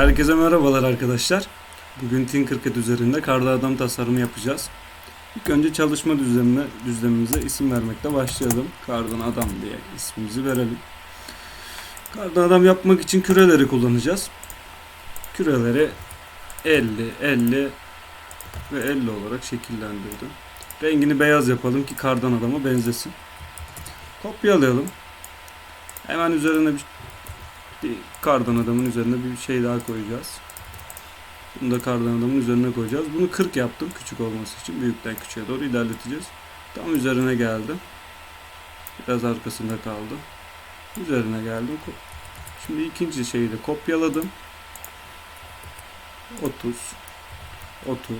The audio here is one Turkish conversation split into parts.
Herkese merhabalar arkadaşlar. Bugün Tinkercad üzerinde karda adam tasarımı yapacağız. İlk önce çalışma düzenine, düzlemimize isim vermekle başlayalım. Kardan adam diye ismimizi verelim. Kardan adam yapmak için küreleri kullanacağız. Küreleri 50, 50 ve 50 olarak şekillendirdim. Rengini beyaz yapalım ki kardan adama benzesin. Kopyalayalım. Hemen üzerine bir bir kardan adamın üzerine bir şey daha koyacağız. Bunu da kardan adamın üzerine koyacağız. Bunu 40 yaptım küçük olması için. Büyükten küçüğe doğru ilerleteceğiz. Tam üzerine geldim. Biraz arkasında kaldı. Üzerine geldim. Şimdi ikinci şeyi de kopyaladım. 30 30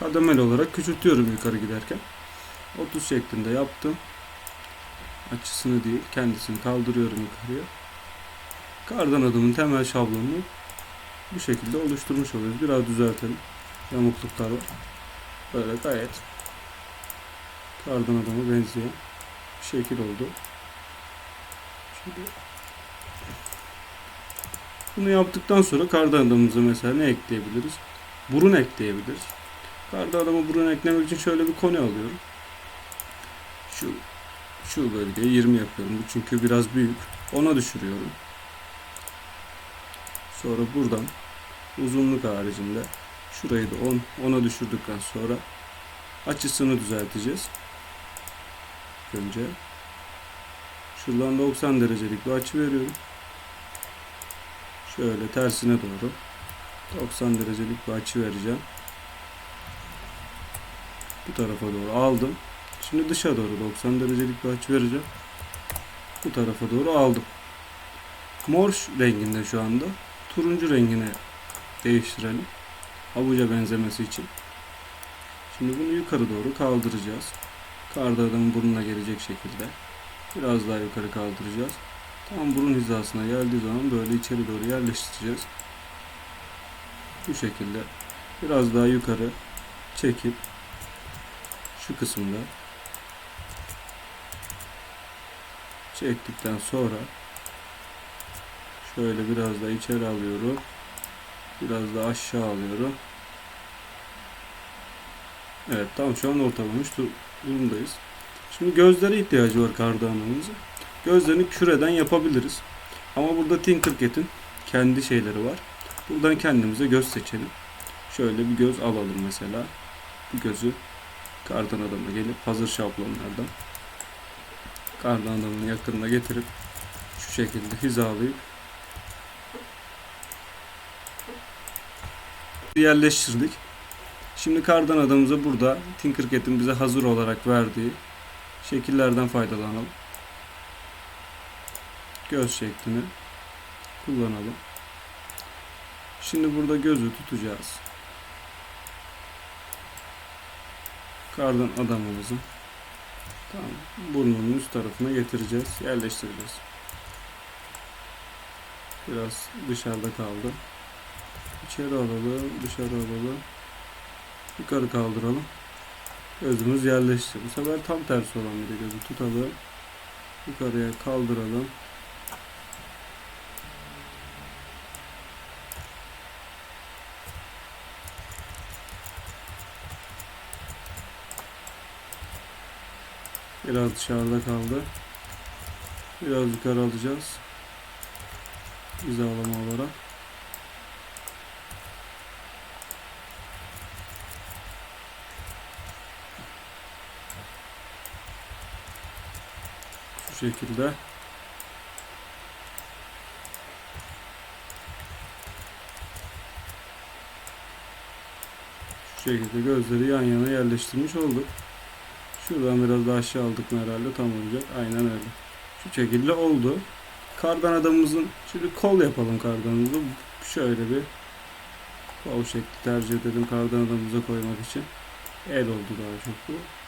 kademeli olarak küçültüyorum yukarı giderken. 30 şeklinde yaptım. Açısını değil kendisini kaldırıyorum yukarıya. Kardan adamın temel şablonunu bu şekilde oluşturmuş oluyoruz. Biraz düzeltelim. Yamukluklar var. Böyle gayet kardan adama benzeyen bir şekil oldu. Şimdi bunu yaptıktan sonra kardan adamımıza mesela ne ekleyebiliriz? Burun ekleyebiliriz. Kardan adama burun eklemek için şöyle bir koni alıyorum. Şu şu bölgeye 20 yapıyorum. Bu çünkü biraz büyük. Ona düşürüyorum. Sonra buradan uzunluk haricinde şurayı da 10 10'a düşürdükten sonra açısını düzelteceğiz. Önce şuradan 90 derecelik bir açı veriyorum. Şöyle tersine doğru 90 derecelik bir açı vereceğim. Bu tarafa doğru aldım. Şimdi dışa doğru 90 derecelik bir açı vereceğim. Bu tarafa doğru aldım. Mor renginde şu anda turuncu rengine değiştirelim. Havuca benzemesi için. Şimdi bunu yukarı doğru kaldıracağız. Karda adamın burnuna gelecek şekilde. Biraz daha yukarı kaldıracağız. Tam burun hizasına geldiği zaman böyle içeri doğru yerleştireceğiz. Bu şekilde biraz daha yukarı çekip şu kısımda çektikten sonra Şöyle biraz da içeri alıyorum. Biraz da aşağı alıyorum. Evet tam şu an ortalamış dur- durumdayız. Şimdi gözlere ihtiyacı var kardanımızın. Gözlerini küreden yapabiliriz. Ama burada Tinkercad'in kendi şeyleri var. Buradan kendimize göz seçelim. Şöyle bir göz alalım mesela. Bu gözü kardan adama gelip hazır şablonlardan kardan adamın yakınına getirip şu şekilde hizalayıp yerleştirdik. Şimdi kardan adamımıza burada Tinkercad'in bize hazır olarak verdiği şekillerden faydalanalım. Göz şeklini kullanalım. Şimdi burada gözü tutacağız. Kardan adamımızın tamam, burnunun üst tarafına getireceğiz, yerleştireceğiz. Biraz dışarıda kaldı. İçeri alalım, dışarı alalım. Yukarı kaldıralım. Gözümüz yerleşti. Bu sefer tam tersi olan bir gözü tutalım. Yukarıya kaldıralım. Biraz dışarıda kaldı. Biraz yukarı alacağız. Hizalama olarak. Şekilde. Şu şekilde gözleri yan yana yerleştirmiş olduk. Şuradan biraz daha aşağı aldık mı herhalde tam olacak. Aynen öyle. Şu şekilde oldu. Kardan adamımızın şimdi kol yapalım kardanımızı. Şöyle bir kol şekli tercih edelim kardan adamımıza koymak için. El oldu daha çok bu.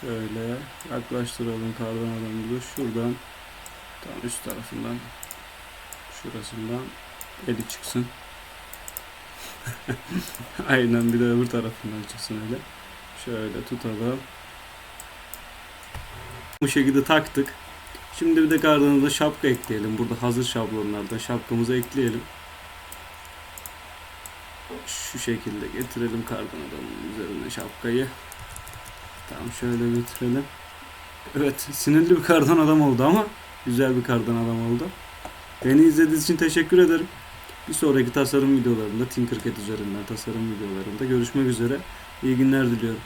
Şöyle yaklaştıralım kardan adamımızı şuradan tam üst tarafından şurasından eli çıksın. Aynen bir de öbür tarafından çıksın öyle. Şöyle tutalım. Bu şekilde taktık. Şimdi bir de kardanımıza şapka ekleyelim. Burada hazır şablonlarda şapkamızı ekleyelim. Şu şekilde getirelim kardan adamın üzerine şapkayı. Tamam şöyle getirelim. Evet sinirli bir kardan adam oldu ama güzel bir kardan adam oldu. Beni izlediğiniz için teşekkür ederim. Bir sonraki tasarım videolarında Tinkercad üzerinden tasarım videolarında görüşmek üzere. İyi günler diliyorum.